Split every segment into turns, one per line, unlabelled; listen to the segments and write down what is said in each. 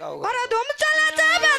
Para domuz alacağım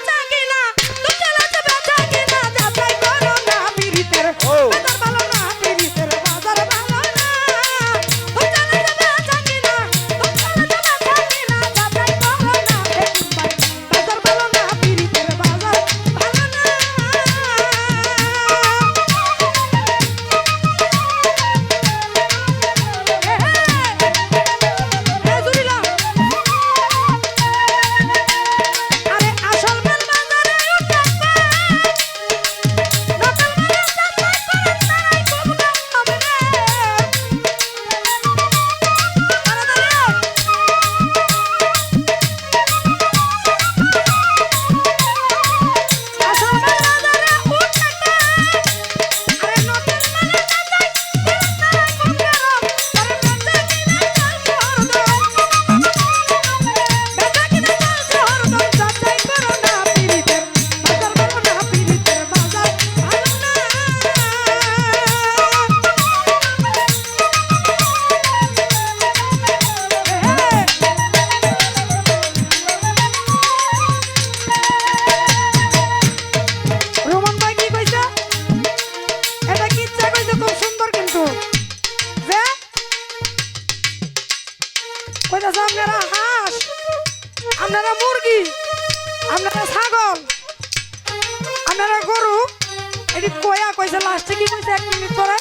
এটি কয়া কইছে, লাস্টে কি কইছে? এক মিনিট পরে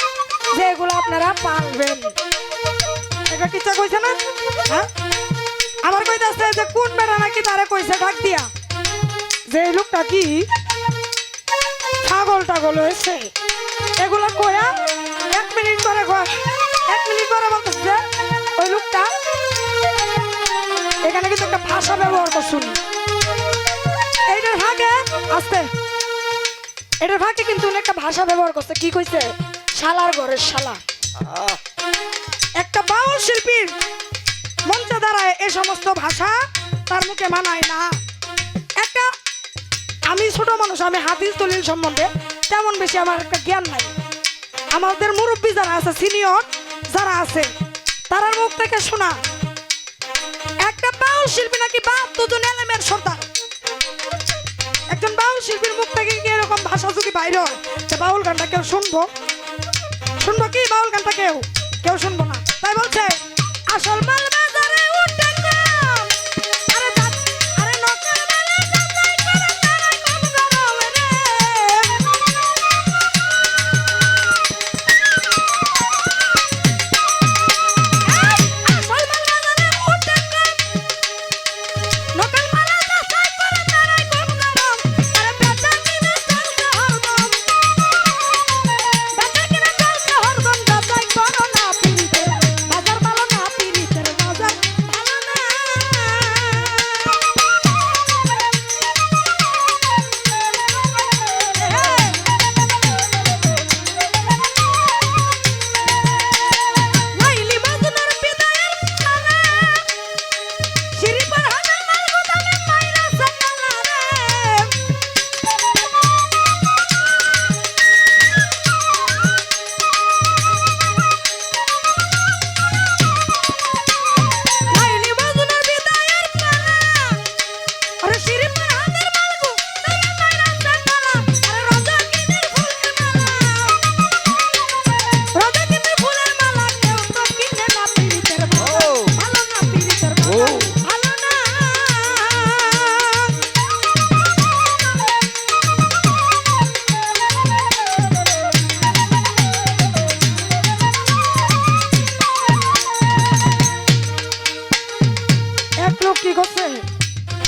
যে এগুলো আপনারা পালবেন এটা কিচ্ছা কইছে না? হ্যাঁ? আবার কইতাছে যে, কোন বেড়া নাকি তারে কইছে, ডাক দিয়া। যে লোকটা কি? ছাগল টাগল হয়েছে। এগুলো কয়া, এক মিনিট পরে এক মিনিট পরে বলতেছে ওই লোকটা এখানে কিন্তু একটা ভাষা ব্যবহার করছুন এইটার ভাগে আস্তে। এটার ভাগে কিন্তু একটা ভাষা ব্যবহার করছে। কি কইছে? শালার ঘরের শালা। একটা বাউল শিল্পীর মঞ্চে দাঁড়ায় এ সমস্ত ভাষা তার মুখে মানায় না। একটা আমি ছোট মানুষ, আমি হাদিস দলিল সম্বন্ধে তেমন বেশি আমার একটা জ্ঞান নাই। আমাদের মুরব্বী যারা আছে, সিনিয়র যারা আছে, তারার মুখ থেকে শোনা, একটা বাউল শিল্পী নাকি বাহাত্তর এলেমের সর্দার। একজন বাউল শিল্পীর মুখ কি যদি বাইরে হয় বাউল গানটা কেউ শুনব? শুনব কি বাউল গানটা কেউ? কেউ শুনব না। তাই বলছে, আসল মাল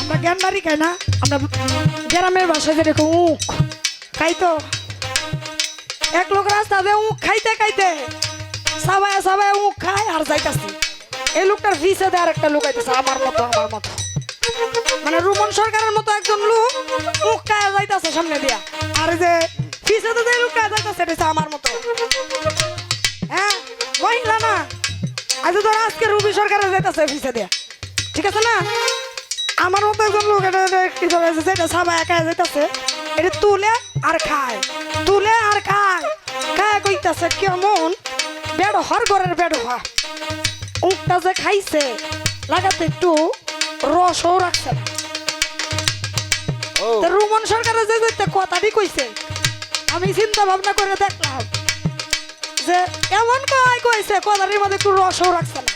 আমরা জ্ঞান মারি খাই না, আমরা গ্রামের ভাষায় যেরকম উখ খাই তো। এক লোক রাস্তা দিয়ে উখ খাইতে খাইতে সাবায় সাবায় উখ খায় আর যাইতাছে। এই লোকটার ফিসে দেয় আর একটা লোক আইতেছে, আমার মতো আমার মতো। মানে রুমন সরকারের মতো একজন লোক মুখ খায় যাইতাছে সামনে দিয়া। আর যে ফিসে তো যে লোকটা যাইতাছে, এটা আমার মতো। হ্যাঁ মহিলা না। আজ ধর আজকে রুবি সরকারের যাইতাছে ফিসে দিয়া। ঠিক আছে না? আমার মতো একজন লোক এটা এটা কি সাবা একা যাইতাছে এটা তুলে আর খায় তুলে আর খায়। খায় কইতাছে কেমন? বেড হর ঘরের বেড হওয়া। উঁকটা যে খাইছে লাগাতে একটু রসও রাখছে রুমন সরকারের যে যেতে কথাটি কইছে আমি চিন্তা ভাবনা করে দেখলাম যে এমন কয় কইছে কথাটির মধ্যে একটু রসও রাখছে না।